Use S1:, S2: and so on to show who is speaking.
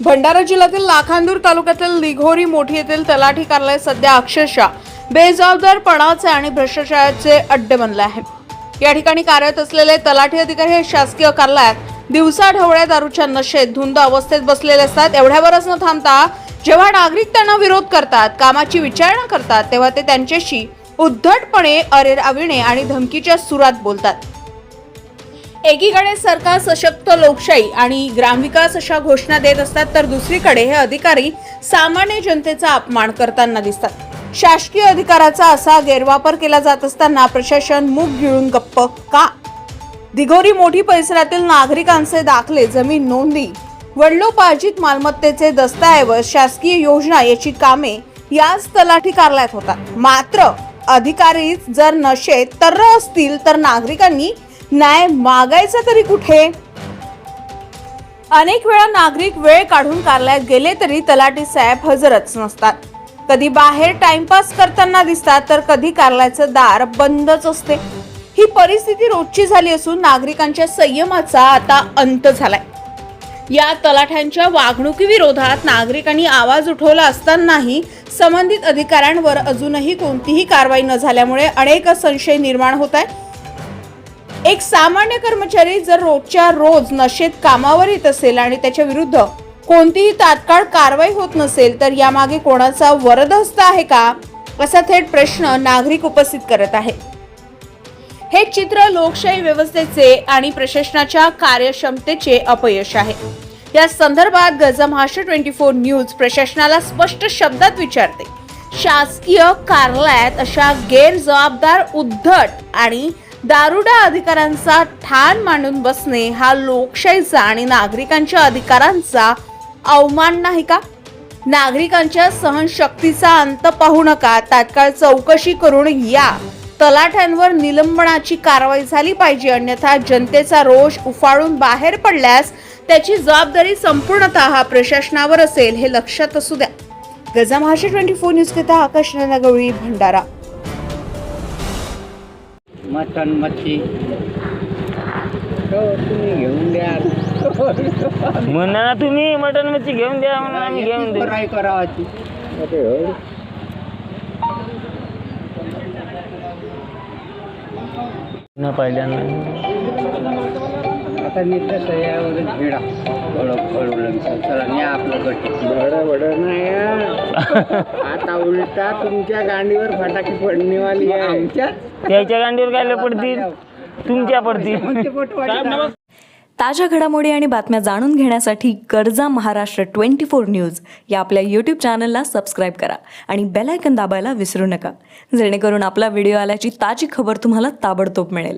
S1: भंडारा जिल्ह्यातील लाखांदूर तालुक्यातील लिघोरी मोठी येथील तलाठी कार्यालय सध्या अक्षरशः बेजबाबदारपणाचे आणि भ्रष्टाचाराचे अड्डे बनले आहे या ठिकाणी कार्यरत असलेले तलाठी अधिकारी हे शासकीय कार्यालयात दिवसा ढवळ्या दारूच्या नशेत धुंद अवस्थेत बसलेले असतात. एवढ्यावरच न थांबता जेव्हा नागरिक त्यांना विरोध करतात कामाची विचारणा करतात तेव्हा ते त्यांच्याशी उद्धटपणे अरेराविणे आणि धमकीच्या सुरात बोलतात. एकीकडे सरकार सशक्त लोकशाही आणि ग्रामविकास अशा घोषणा देत असतात तर दुसरीकडे हे अधिकारी सामान्य जनतेचा अपमान करताना दिसतात. शासकीय अधिकाराचा असा गैरवापर केला जात असताना प्रशासन मूग गिळून गप्प का? दिघोरी मोठी परिसरातील नागरिकांचे दाखले जमीन नोंदी वडलोपार्जित मालमत्तेचे दस्तऐवज शासकीय योजना याची कामे याच तलाठी कार्यालयात होतात. मात्र अधिकारी जर नशेत तर असतील तर नागरिकांनी न्याय मागायचा तरी कुठे? अनेक वेळा नागरिक वेळ काढून कार्यालयात गेले तरी तलाठी साहेब हजरच नसतात. कधी बाहेर टाइमपास करताना दिसतात तर कधी कार्यालयाचं दार बंदच असते. ही परिस्थिती रोजची झाली असून नागरिकांच्या संयमाचा आता अंत झालाय. या तलाठ्यांच्या वागणुकीविरोधात नागरिकांनी आवाज उठवला असतानाही संबंधित अधिकाऱ्यांवर अजूनही कोणतीही कारवाई न झाल्यामुळे अनेक संशय निर्माण होत आहे एक सामान्य कर्मचारी जर रोजच्या रोज नशेत कामावर येत असेल आणि त्याच्या विरुद्ध कोणतीही तात्काळ कारवाई होत नसेल तर यामागे कोणाचा वरदहस्त आहे का? असा थेट प्रश्न नागरिक उपस्थित करत आहे हे चित्र लोकशाही व्यवस्थेचे आणि प्रशासनाच्या कार्यक्षमतेचे अपयश आहे. या संदर्भात गजा महाराष्ट्र ट्वेंटी फोर न्यूज प्रशासनाला स्पष्ट शब्दात विचारते. शासकीय कार्यालयात अशा गैरजबाबदार उद्धट आणि दारुडा अधिकारांचा ठाण मांडून बसणे हा लोकशाहीचा आणि नागरिकांच्या अधिकारांचा अवमान नाही का? नागरिकांच्या सहनशक्तीचा अंत पाहू नका. तात्काळ चौकशी करून या. तलाठ्यांवर निलंबनाची कारवाई झाली पाहिजे. अन्यथा जनतेचा रोष उफाळून बाहेर पडल्यास त्याची जबाबदारी संपूर्णतः हा प्रशासनावर असेल. हे लक्षात असू द्या. गजा महाशे ट्वेंटी फोर न्यूज करिता आकाश गवळी भंडारा.
S2: मटण मच्छी. हो तुम्ही घेऊन द्या.
S3: म्हणा ना तुम्ही मटन मच्छी घेऊन द्या म्हणून आम्ही घेऊन देऊ.
S2: फ्राय करावाची.
S3: न पहिल्यांदा
S2: आता चला न्या आपलं गट. बड बड नाही हा. आता उलटा तुमच्या गांडीवर फटाके पडणेवाली आहे. आमच्या
S3: त्याच्या गांडीवर काय पडतील. तुमच्या पडतील.
S4: ताज्या घडामोडी आणि बातम्या जाणून घेण्यासाठी गरजा महाराष्ट्र ट्वेंटी फोर न्यूज या आपल्या यूट्यूब चॅनलला सबस्क्राईब करा आणि बेल आयकन दाबायला विसरू नका. जेणेकरून आपला व्हिडिओ आल्याची ताजी खबर तुम्हाला ताबडतोब मिळेल.